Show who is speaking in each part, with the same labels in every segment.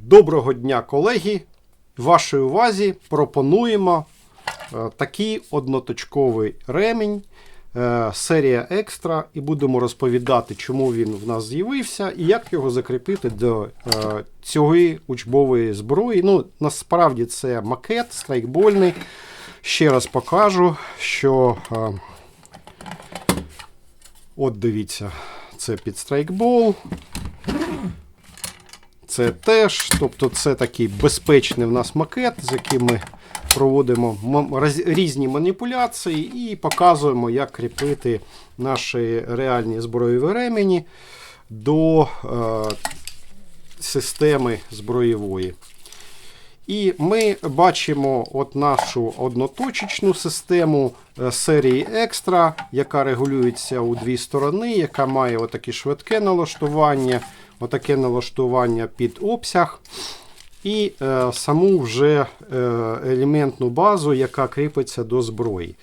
Speaker 1: Доброго дня, колеги! Вашій увазі пропонуємо е, такий одноточковий ремінь, е, серія екстра, і будемо розповідати, чому він в нас з'явився і як його закріпити до е, цієї учбової зброї. Ну, насправді це макет страйкбольний. Ще раз покажу, що от дивіться, це під страйкбол. Це теж, тобто це такий безпечний в нас макет, з яким ми проводимо різні маніпуляції і показуємо, як кріпити наші реальні збройові ремені до е, системи зброєвої. І ми бачимо от нашу одноточечну систему е, серії Екстра, яка регулюється у дві сторони, яка має отаке швидке налаштування, отаке налаштування під обсяг. І е, саму вже е, елементну базу, яка кріпиться до зброї.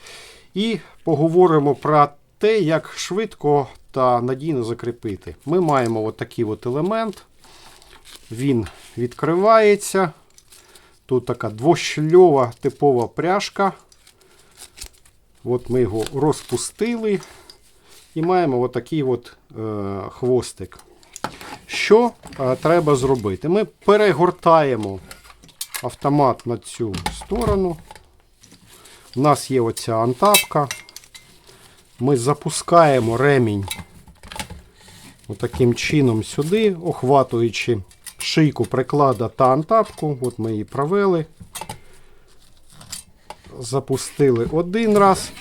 Speaker 1: І поговоримо про те, як швидко та надійно закріпити. Ми маємо отакий от елемент. Він відкривається. Тут така двощільова типова пряжка. От ми його розпустили і маємо отакий от, е, хвостик. Що е, треба зробити? Ми перегортаємо автомат на цю сторону. У нас є оця антапка. Ми запускаємо ремінь отаким чином сюди, охватуючи шийку приклада та антапку. От ми її провели. Запустили один раз,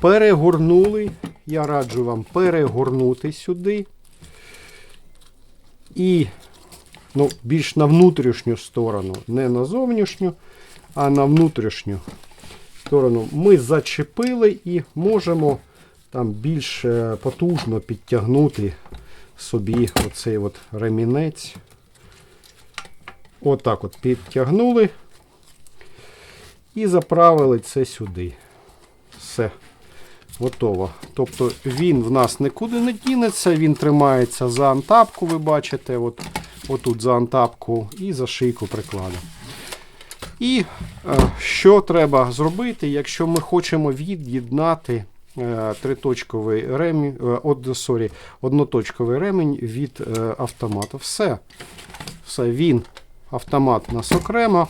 Speaker 1: перегорнули. Я раджу вам перегорнути сюди. І ну, більш на внутрішню сторону, не на зовнішню, а на внутрішню сторону ми зачепили і можемо там більш е, потужно підтягнути собі оцей от ремінець. Отак от підтягнули і заправили це сюди. Все. Готово. Тобто він в нас нікуди не дінеться, він тримається за антапку, ви бачите, от, отут за антапку і за шийку приклада. І е, що треба зробити, якщо ми хочемо від'єднати е, триточковий ремінь, е, од, sorry, одноточковий ремінь від автомату. Все. Все, він, автомат у нас окремо.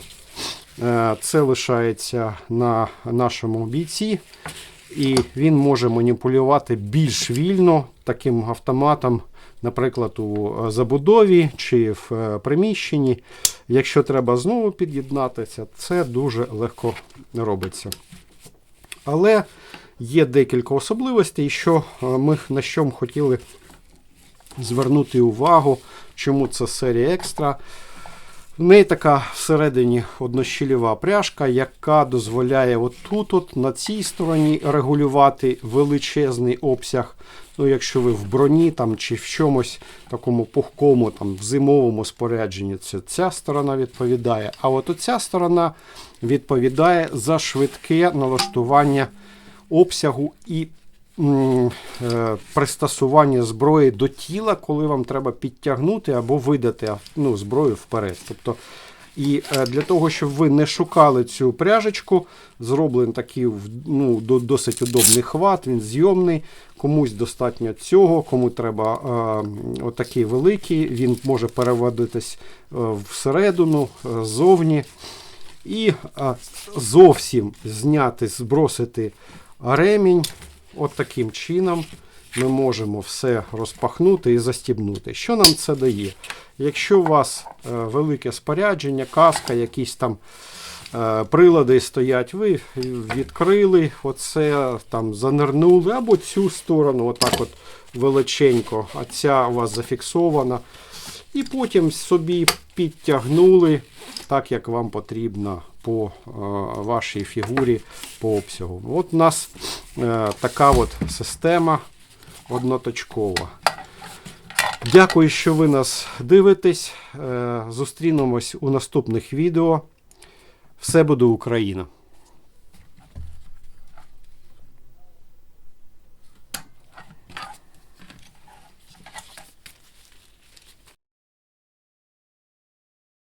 Speaker 1: Це лишається на нашому бійці. І він може маніпулювати більш вільно таким автоматом, наприклад, у е, забудові чи в е, приміщенні. Якщо треба знову під'єднатися, це дуже легко робиться. Але є декілька особливостей, що е, ми на що хотіли звернути увагу, чому це серія екстра. В неї така всередині однощільова пряжка, яка дозволяє отут, от, на цій стороні регулювати величезний обсяг. Ну, якщо ви в броні там, чи в чомусь такому пухкому, там, в зимовому спорядженні, це ця сторона відповідає. А от оця сторона відповідає за швидке налаштування обсягу і пристосування зброї до тіла, коли вам треба підтягнути або видати ну, зброю вперед. Тобто, і е, для того, щоб ви не шукали цю пряжечку, зроблений такий ну, досить удобний хват, він зйомний. Комусь достатньо цього, кому треба е, отакий великий, він може переводитись е, всередину, е, ззовні. І е, зовсім зняти, збросити ремінь. От таким чином ми можемо все розпахнути і застібнути. Що нам це дає? Якщо у вас е, велике спорядження, каска, якісь там е, прилади стоять, ви відкрили, оце там занирнули, або цю сторону, отак от величенько, а ця у вас зафіксована. І потім собі підтягнули так, як вам потрібно по е, вашій фігурі по обсягу. От у нас е, така от система одноточкова. Дякую, що ви нас дивитесь. Е, Зустрінемось у наступних відео. Все буде Україна!